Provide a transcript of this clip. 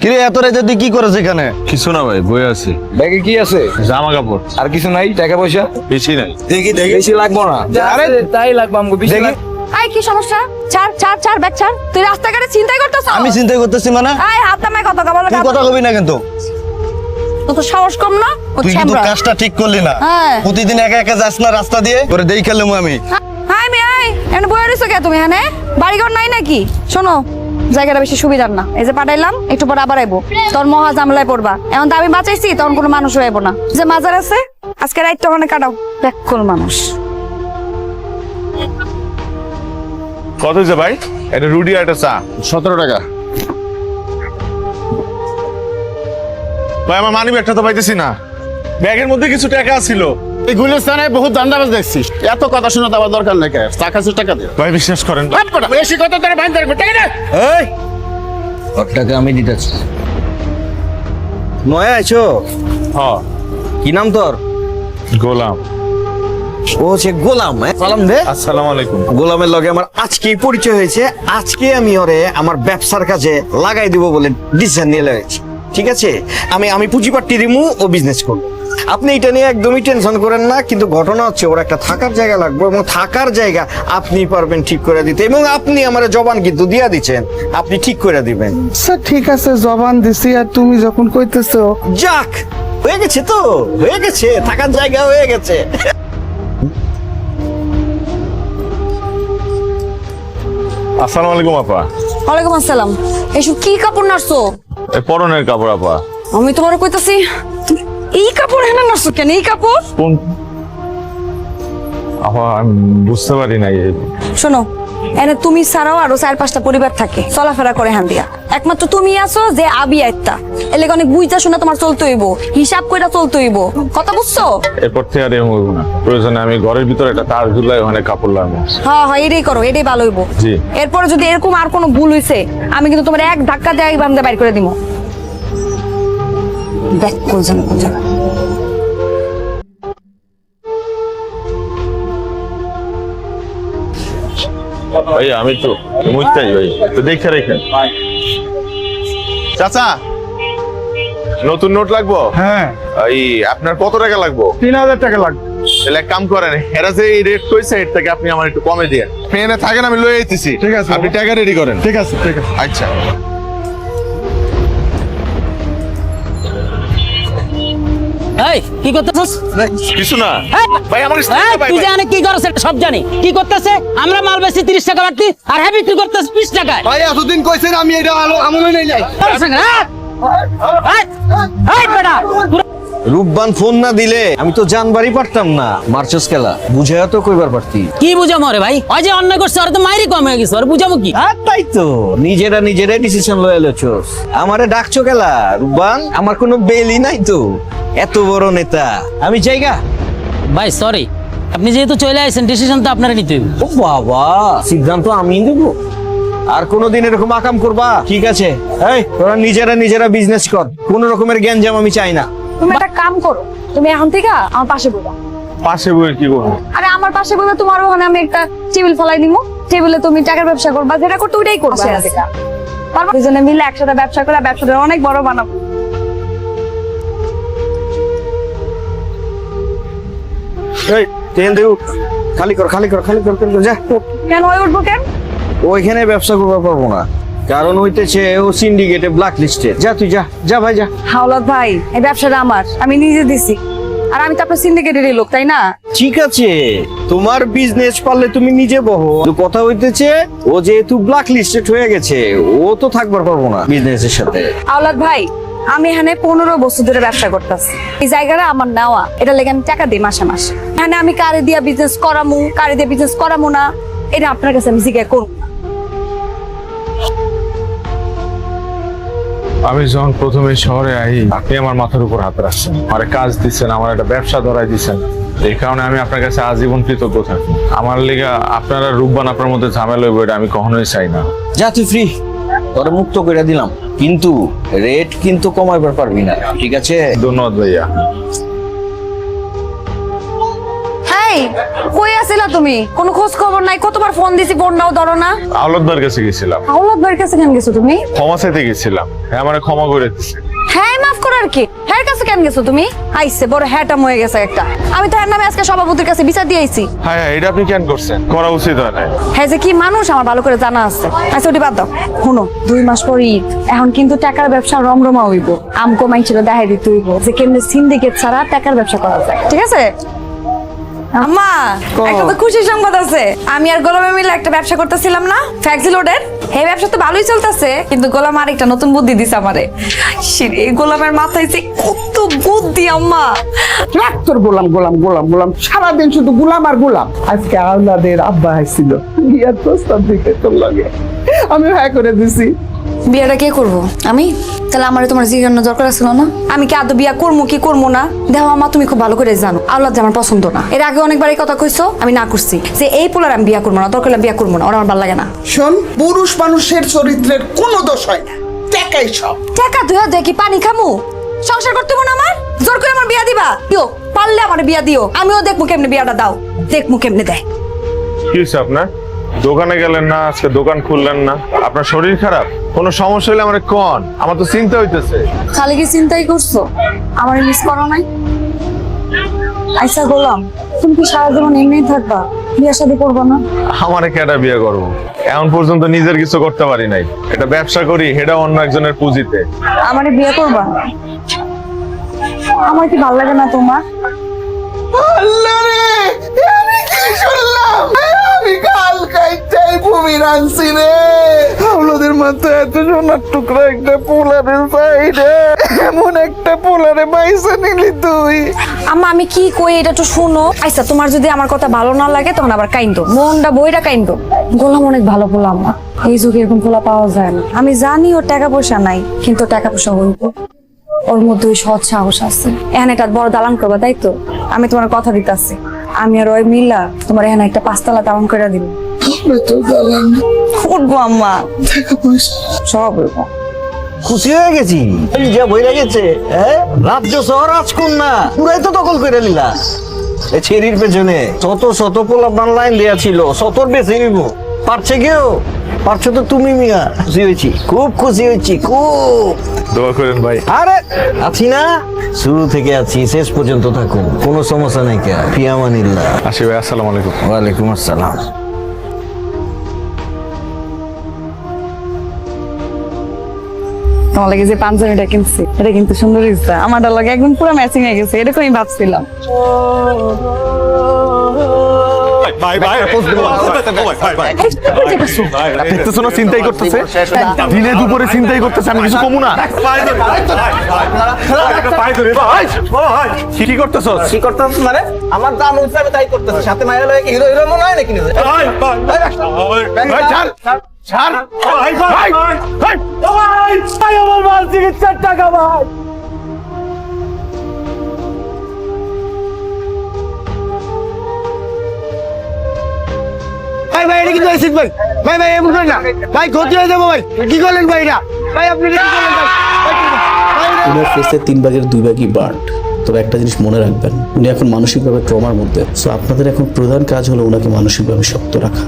কিরে এত রাতে তুই কি করেছ এখানে? কিছু না ভাই বই আছে। ব্যাগে কি আছে? জামা কাপড়। আর কিছু নাই? টাকা পয়সা? বেশি নাই। দেখি দেখি। বেশি লাগবো না। আরে তাই লাগবে আমাকে বেশি দেখি। আই কি সমস্যা? ছাড় ছাড় ছাড় ব্যাগ ছাড়। তুই রাস্তাঘাটে চিন্তাই করতেছ? আমি চিন্তা করতেছি মানে? আই হাত নামায় কথা কবল তুই কথা কবি না কিন্তু। তো তো সাহস কম না? তুই কিন্তু। কাজটা ঠিক করলি না। হ্যাঁ। প্রতিদিন একা একা যাস না রাস্তা দিয়ে করে দেই খেললাম আমি। হাই মে আই বইয়া রইছো কে তুমি এখানে? বাড়িঘর নাই নাকি? শোনো জায়গাটা বেশি সুবিধার না। এই যে পাঠাইলাম একটু পর আবার আইবো। তোর মহা জামলায় পড়বা। এখন তো আমি বাঁচাইছি তখন কোনো মানুষ হইব না। যে মাজার আছে আজকে রাইট ওখানে কাটাও। ব্যাকুল মানুষ। কত হয়েছে ভাই? এটা রুডি আর একটা চা। সতেরো টাকা। ভাই আমার মানি ব্যাগটা তো পাইতেছি না। ব্যাগের মধ্যে কিছু টাকা ছিল। এই গুলিস্তানে বহুত দান্দাবাজ দেখছিস। এত কথা শুনে আমার দরকার নেই টাকা আছে টাকা দে ভাই বিশ্বাস করেন বেশি কথা তোর বাইন রাখবে টাকা দে। এই ওর টাকা আমি দিতেছি। নয়া আইছো? হ কি নাম তোর? গোলাম। ও হচ্ছে গোলাম হ্যাঁ? সালাম দে। আসসালামু আলাইকুম। গোলামের লগে আমার আজকেই পরিচয় হয়েছে। আজকে আমি ওরে আমার ব্যবসার কাজে লাগাই দিব বলে ডিসিশন নিয়ে ঠিক আছে? আমি আমি পুঁজিপাটি দিমু ও বিজনেস করব। আপনি এটা নিয়ে একদমই টেনশন করেন না কিন্তু ঘটনা হচ্ছে ওর একটা থাকার জায়গা লাগবে এবং থাকার জায়গা আপনি পারবেন ঠিক করে দিতে এবং আপনি আমার জবান কিন্তু দিয়া দিচ্ছেন আপনি ঠিক করে দিবেন। আচ্ছা ঠিক আছে জবান দিছি আর তুমি যখন কইতেছো। যাক হয়ে গেছে তো হয়ে গেছে থাকার জায়গা হয়ে গেছে। আসসালামু আলাইকুম আপা। ওয়ালাইকুম আসসালাম। এইসব কি কাপড় নাড়ছো? এই পরনের কাপড় আপা। আমি তোমার কইতাছি এই কাপড় হেনা নাড়ছো কেন? এই কাপড়? কোন? আমি বুঝতে পারি নাই শোনো এনে তুমি ছাড়াও আরও চার পাঁচটা পরিবার থাকে। চলাফেরা করে হ্যান দিয়া। একমাত্র তুমি আছো যে আবি আইতা এলে অনেক বুঝতে শোনা তোমার চলতে হইব। হিসাব কইরা চলতে হইব। কথা বুঝছ? এরপর থেকে আর হইব না। প্রয়োজনে আমি ঘরের ভিতরে একটা তার ঝুলাই ওখানে কাপড় লাগাবো। হ্যাঁ হ্যাঁ এটাই করো এটাই ভালো হইব। জি। এরপরে যদি এরকম আর কোনো ভুল হইছে আমি কিন্তু তোমার এক ধাক্কা দিয়ে বান্ধে বাইর করে দিব কোন জানো কোন ভাই আমি তো মুইতাই ভাই। তো দেখে রেখেন চাচা নতুন নোট লাগবো? হ্যাঁ। এই আপনার কত টাকা লাগবো? তিন হাজার টাকা লাগবে। তাহলে এক কাম করেন এরা যে এই রেট কইছে এর থেকে আপনি আমার একটু কমে দিয়ে। ট্রেনে থাকেন আমি লয়ে আইতেছি। ঠিক আছে। আপনি টাকা রেডি করেন। ঠিক আছে ঠিক আছে। আচ্ছা। এই কি করতেছস? কিছু না। ভাই আমার তুই জানে কি করছ এটা সব জানি। কি করতেছে? আমরা মাল বেশি তিরিশ টাকা বাড়তি আর হ্যাঁ বিক্রি করতেছ বিশ টাকায়। ভাই এতদিন কইছেন আমি এটা আলো আমলে নেই যাই? এই, এই বেটা, রূপবান ফোন না দিলে আমি তো জানবারই পারতাম না। মার্চস খেলা বুঝে তো কইবার পারতি। কি বুঝামো রে ভাই? ওই যে অন্যায় করছে ওরা তো মাইরি কম হয়ে গেছে ওরা বুঝাবো কি? আর তাই তো নিজেরা নিজেরাই ডিসিশন লয়ে লেছোস আমারে ডাকছো খেলা রূপবান? আমার কোনো বেলই নাই তো। এত বড় নেতা। আমি জায়গা? ভাই সরি আপনি যেহেতু চলে আসেন ডিসিশন তো আপনারা নিতে হবে। ও বাবা সিদ্ধান্ত আমি দেবো আর কোনোদিন এরকম আকাম করবা? ঠিক আছে। এই তোরা নিজেরা নিজেরা বিজনেস কর। কোন রকমের জ্ঞানজাম আমি চাই না। তুমি একটা কাম করো। তুমি এখন থেকে আমার পাশে বসো। পাশে বই কি করব? আরে আমার পাশে বসে তোমার ওখানে আমি একটা টেবিল ফলাই দিব টেবিলে তুমি টাকার ব্যবসা করবা যেটা করতে ওইটাই করবা। পারবা? দুজনে মিলে একসাথে ব্যবসা করে ব্যবসাটা অনেক বড় বানাবো। এই ট্রেন দেউ খালি কর খালি কর খালি কর কর, যা। কেন ওই উঠবো কেন? ওইখানে ব্যবসা করতে পারব না। কারণ হইতেছে ও সিন্ডিকেটে ব্ল্যাক লিস্টে যা তুই যা যা ভাই যা। হাওলাত ভাই এই ব্যবসাটা আমার। আমি নিজে দিছি। আর আমি তো আপনার সিন্ডিকেটেরই লোক তাই না? ঠিক আছে। তোমার বিজনেস পারলে তুমি নিজে বহো। কথা হইতেছে ও যেহেতু ব্ল্যাক লিস্টেড হয়ে গেছে ও তো থাকবার পারব না বিজনেসের সাথে। আওলাদ ভাই আমি এখানে পনেরো বছর ধরে ব্যবসা করতেছি। এই জায়গাটা আমার নেওয়া। এটা লেগে আমি টাকা দিই মাসে মাসে। এখানে আমি কারে দিয়া বিজনেস করামু কারে দিয়ে বিজনেস করামু না এটা আপনার কাছে আমি জিজ্ঞাসা করব না। আমি যখন প্রথমে শহরে আই আপনি আমার মাথার উপর হাত রাখছেন। আমার কাজ দিচ্ছেন আমার একটা ব্যবসা ধরাই দিচ্ছেন। এই কারণে আমি আপনার কাছে আজীবন কৃতজ্ঞ থাকি। আমার লিগে আপনারা রূপবান আপনার মধ্যে ঝামেলা হইব এটা আমি কখনোই চাই না। যা তুই ফ্রি তোরে মুক্ত করে দিলাম। কিন্তু রেট কিন্তু কমাইবার পারবি না ঠিক আছে? ধন্যবাদ ভাইয়া। হাই কই আছিলা তুমি? কোনো খোঁজ খবর নাই? কতবার ফোন দিছি ফোন নাও ধরো না। আওলাদদার কাছে গেছিলাম। ভাইয়ের কাছে কেন গেছো তুমি? ক্ষমা চাইতে গেছিলাম। হ্যাঁ আমার ক্ষমা করে দিচ্ছে হ্যাঁ কি হ্যার কাছে কেন গেছো তুমি? আইসে বড় হ্যাটা ময়ে গেছে একটা। আমি তো হ্যার নামে আজকে সভাপতির কাছে বিচার দিয়ে আইছি। হ্যাঁ হ্যাঁ এটা আপনি কেন করছেন? করা উচিত হয় না হ্যাঁ যে কি মানুষ আমার ভালো করে জানা আছে। আচ্ছা ওটি বাদ দাও। শুনো দুই মাস পর ঈদ। এখন কিন্তু টাকার ব্যবসা রমরমা হইব। আম কমাই ছিল দেখাই দিতে হইব। যে কেমনে সিন্ডিকেট ছাড়া টাকার ব্যবসা করা যায়। ঠিক আছে? আম্মা একটা তো খুশি সংবাদ আছে। আমি আর গোলামে মিলে একটা ব্যবসা করতেছিলাম না ফ্যাক্সি লোডের এই ব্যবসা তো ভালোই চলতেছে কিন্তু গোলাম আরেকটা নতুন বুদ্ধি দিছে আমারে। এই গোলামের মাথায় যে কত বুদ্ধি আম্মা। রাখ তোর গোলাম গোলাম গোলাম গোলাম। সারাদিন শুধু গোলাম আর গোলাম। আজকে আওলাদের আব্বা আসছিল বিয়ার প্রস্তাব দিতে তোর লাগে। আমি হ্যাঁ করে দিছি। বিয়েটা কে করব? আমি? তাহলে আমার তোমার জিজ্ঞাসা দরকার ছিল না? আমি কি আদৌ বিয়া করব কি করব না? দেখো আমা তুমি খুব ভালো করে জানো আল্লাহ আমার পছন্দ না। এর আগে অনেকবার এই কথা কইছো আমি না করছি। যে এই পোলার আমি বিয়া করব না দরকার বিয়া করব না ওরা আমার ভালো লাগে না। শোন পুরুষ মানুষের চরিত্রের কোনো দোষ হয় না। টাকাই সব। টাকা হাজার কি পানি খামু? সংসার করতে মনে আমার? জোর করে আমার বিয়া দিবা? দিও পারলে আমার বিয়া দিও। আমিও দেখব কেমনে বিয়াটা দাও। দেখব কেমনে দেয়। কি হয়েছে আপনার? দোকানে গেলেন না আজকে দোকান খুললেন না। আপনার শরীর খারাপ? কোনো সমস্যা হলে আমার কন? আমার তো চিন্তা হইতেছে। খালি কি চিন্তাই করছ? আমার মিস করো নাই? আইসা গোলাম তুমি কি সারা জীবন এমনি থাকবা? বিয়া শাদী করব না? আমার কেটা বিয়ে করব? এখন পর্যন্ত নিজের কিছু করতে পারি নাই। এটা ব্যবসা করি সেটা অন্য একজনের পুঁজিতে। আমারে বিয়ে করবা? আমার কি ভালো লাগে না তোমার? আল্লাহ রে আমি কি শুনলাম? ভূমি রাখছি রে। মাথায় এত সোনার টুকরা একটা পোলারে এমন একটা পোলারে নিলি তুই। আম্মা, আমি কি কই এটা শোনো। আচ্ছা তোমার যদি আমার কথা ভালো না লাগে, তখন আবার মনটা বইটা গোলাম অনেক ভালো পোলা, আম্মা। এই যুগে এরকম পোলা পাওয়া যায় না। আমি জানি ওর টাকা পয়সা নাই, কিন্তু টাকা পয়সা হইব। ওর মধ্যে ওই সৎ সাহস আছে। এখানে একটা বড় দালান করবা, তাই তো? আমি তোমার কথা দিতেছি। আমি আর ওই মিলা তোমার এখানে একটা পাঁচতলা দালান করে দিব। তো দালান উঠবো আম্মা। টাকা পয়সা। সব হইবো খুশি হয়ে গেছি। এই যে বইরা গেছে হ্যাঁ? রাজ্য শহর রাজকন্যা পুরাই তো দখল করে নিলা। এই ছেড়ির পেছনে শত শত পোলাপান লাইন দেয়া ছিল শতর বেশি নিব পারছে কেউ? পারছ তো তুমি মিয়া। খুশি হয়েছি খুব খুশি হয়েছি খুব। দোয়া করেন ভাই। আরে আছি না? শুরু থেকে আছি শেষ পর্যন্ত থাকুন। কোনো সমস্যা নাই কে ফিয়ামানিল্লাহ আসি ভাই আসসালামু আলাইকুম। ওয়ালাইকুম আসসালাম। তোমার লাগে যে পাঞ্জাবিটা কিনছি এটা কিন্তু সুন্দর হয়েছে আমারটা লাগে একদম পুরো ম্যাচিং হয়ে গেছে এরকম আমি ভাবছিলাম দেখতেছো না চিন্তাই করতেছে দিনে দুপুরে চিন্তাই করতেছে আমি কিছু কমু না কি করতেছো কি করতেছ মানে আমার দাম হিসাবে তাই করতেছে সাথে মায়ের লাগে হিরো হিরো মনে হয় নাকি ভাই ভাই এটা কিন্তু অ্যাসিড ভাই। ভাই ভাই এমন করেন না। ভাই ক্ষতি হয়ে যাব ভাই। কি করলেন ভাই এটা? ভাই আপনি কি করলেন ভাই? উনার ফেসে তিন ভাগের দুই ভাগই বার্ড তবে একটা জিনিস মনে রাখবেন উনি এখন মানসিকভাবে ট্রমার মধ্যে। সো আপনাদের এখন প্রধান কাজ হলো ওনাকে মানসিকভাবে শক্ত রাখা।